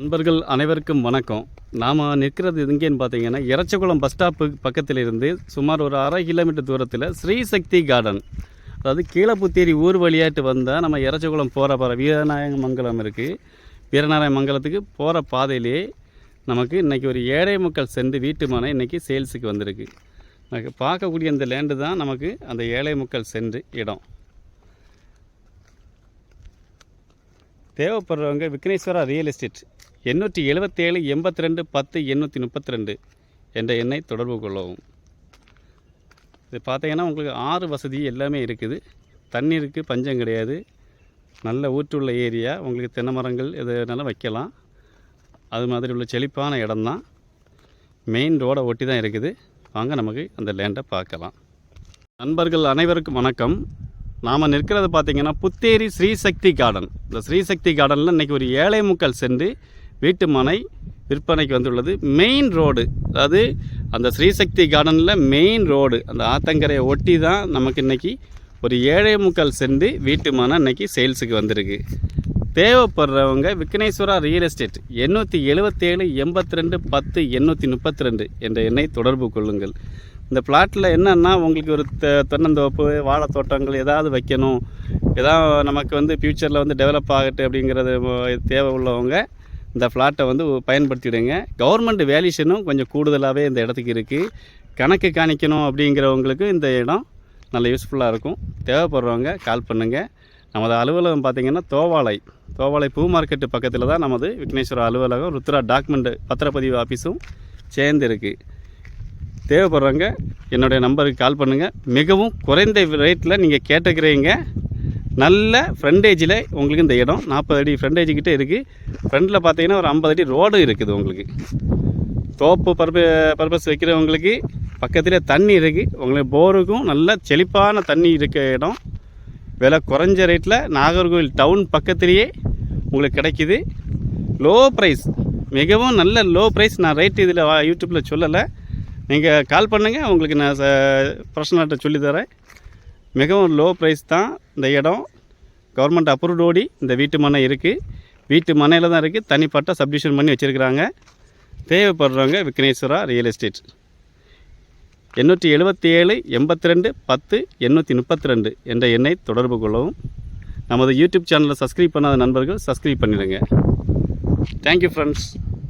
நண்பர்கள் அனைவருக்கும் வணக்கம். நாம் நிற்கிறது எங்கேன்னு பார்த்தீங்கன்னா இறச்சகுளம் பஸ் ஸ்டாப்பு பக்கத்தில் இருந்து சுமார் ஒரு அரை கிலோமீட்டர் தூரத்தில் ஸ்ரீசக்தி கார்டன் அதாவது கீழப்புத்தேரி ஊர் வழியாட்டு வந்தால் நம்ம இறச்சகுளம் போகிற போகிற வீரநாயக மங்கலம் இருக்குது வீரநாராயண மங்கலத்துக்கு போகிற பாதையிலே நமக்கு இன்றைக்கி ஒரு ஏழை மக்கள் சென்று வீட்டு மனை இன்றைக்கி சேல்ஸுக்கு வந்திருக்கு. நமக்கு பார்க்கக்கூடிய அந்த லேண்டு தான் நமக்கு அந்த ஏழை மக்கள் சென்று இடம். தேவைப்படுறவங்க விக்னேஸ்வரா ரியல் எஸ்டேட் எண்ணூற்றி எழுபத்தேழு எண்பத்தி ரெண்டு பத்து எண்ணூற்றி முப்பத்தி ரெண்டு என்ற எண்ணை தொடர்பு கொள்ளவும். இது பார்த்தீங்கன்னா உங்களுக்கு ஆறு வசதி எல்லாமே இருக்குது. தண்ணீருக்கு பஞ்சம் கிடையாது. நல்ல ஊற்றுள்ள ஏரியா. உங்களுக்கு தென்னை மரங்கள் எது வேணாலும் வைக்கலாம். அது மாதிரி உள்ள செழிப்பான இடம்தான். மெயின் ரோடை ஒட்டி தான் இருக்குது. வாங்க நமக்கு அந்த லேண்டை பார்க்கலாம். நண்பர்கள் அனைவருக்கும் வணக்கம். நாம் நிற்கிறது பார்த்திங்கன்னா புத்தேரி ஸ்ரீசக்தி கார்டன். இந்த ஸ்ரீசக்தி கார்டனில் இன்றைக்கி ஒரு ஏழை முக்கள் சென்று வீட்டு மனை விற்பனைக்கு வந்துள்ளது. மெயின் ரோடு அதாவது அந்த ஸ்ரீசக்தி கார்டனில் மெயின் ரோடு அந்த ஆத்தங்கரையை ஒட்டி தான் நமக்கு இன்றைக்கி ஒரு ஏழை முக்கால் சென்று வீட்டு மனை இன்றைக்கி சேல்ஸுக்கு வந்திருக்கு. தேவைப்படுறவங்க விக்னேஸ்வரா ரியல் எஸ்டேட் எண்ணூற்றி எழுபத்தேழு எண்பத்தி ரெண்டு பத்து எண்ணூற்றி முப்பத்தி ரெண்டு என்ற எண்ணை தொடர்பு கொள்ளுங்கள். இந்த பிளாட்டில் என்னென்னா உங்களுக்கு ஒரு த தென்னந்தோப்பு வாழைத்தோட்டங்கள் ஏதாவது வைக்கணும். ஏதாவது நமக்கு வந்து ஃப்யூச்சரில் வந்து டெவலப் ஆகட்டு அப்படிங்கிறது தேவை உள்ளவங்க இந்த ஃப்ளாட்டை வந்து பயன்படுத்திவிடுங்க கவர்மெண்ட் வேல்யூஷனும் கொஞ்சம் கூடுதலாகவே இந்த இடத்துக்கு இருக்குது கணக்கு காணிக்கணும் அப்படிங்கிறவங்களுக்கு இந்த இடம் நல்ல யூஸ்ஃபுல்லாக இருக்கும். தேவைப்படுறவங்க கால் பண்ணுங்கள் நமது அலுவலகம் பார்த்திங்கன்னா தோவாளை. தோவாளை பூ மார்க்கெட்டு பக்கத்தில் தான் நமது விக்னேஸ்வர அலுவலகம் ருத்ரா டாக்குமெண்ட் பத்திரப்பதிவு ஆஃபீஸும் சேர்ந்து இருக்குது தேவைப்படுறவங்க என்னுடைய நம்பருக்கு கால் பண்ணுங்கள் மிகவும் குறைந்த ரேட்டில் நீங்கள் கேட்டுக்கிறீங்க. நல்ல ஃப்ரண்டேஜில் உங்களுக்கு இந்த இடம் நாற்பது அடி ஃப்ரண்டேஜ் கிட்டே இருக்குது ஃப்ரண்டில் பார்த்தீங்கன்னா ஒரு ஐம்பது அடி ரோடும் இருக்குது உங்களுக்கு. தோப்பு பர்ப பர்பஸ் வைக்கிறவங்களுக்கு பக்கத்தில் தண்ணி இருக்குது உங்களுக்கு போருக்கும் நல்ல செழிப்பான தண்ணி இருக்க இடம். விலை குறைஞ்ச ரேட்டில் நாகர்கோவில் டவுன் பக்கத்துலேயே உங்களுக்கு கிடைக்கிது. லோ ப்ரைஸ் மிகவும் நல்ல லோ ப்ரைஸ் நான் ரேட் இதில் யூடியூப்பில் சொல்லலை. நீங்கள் கால் பண்ணுங்கள் உங்களுக்கு நான் பர்சனல்கிட்ட சொல்லித்தரேன் மிகவும் லோ ப்ரைஸ் தான் இந்த இடம். கவர்மெண்ட் அப்ரூவ்ட் ஓடி இந்த வீட்டு மனை இருக்குது வீட்டு மனையில் தான் இருக்குது தனிப்பட்ட சப்டிஷன் பண்ணி வச்சுருக்கிறாங்க. தேவைப்படுறவங்க விக்னேஸ்வரா ரியல் எஸ்டேட் எண்ணூற்றி எழுபத்தி ஏழு எண்பத்தி ரெண்டு பத்து எண்ணூற்றி முப்பத்தி ரெண்டு என்ற எண்ணை தொடர்பு கொள்ளவும். நமது யூடியூப் சேனலை சப்ஸ்கிரைப் பண்ணாத நண்பர்கள் சப்ஸ்கிரைப் பண்ணிடுங்க. Thank you friends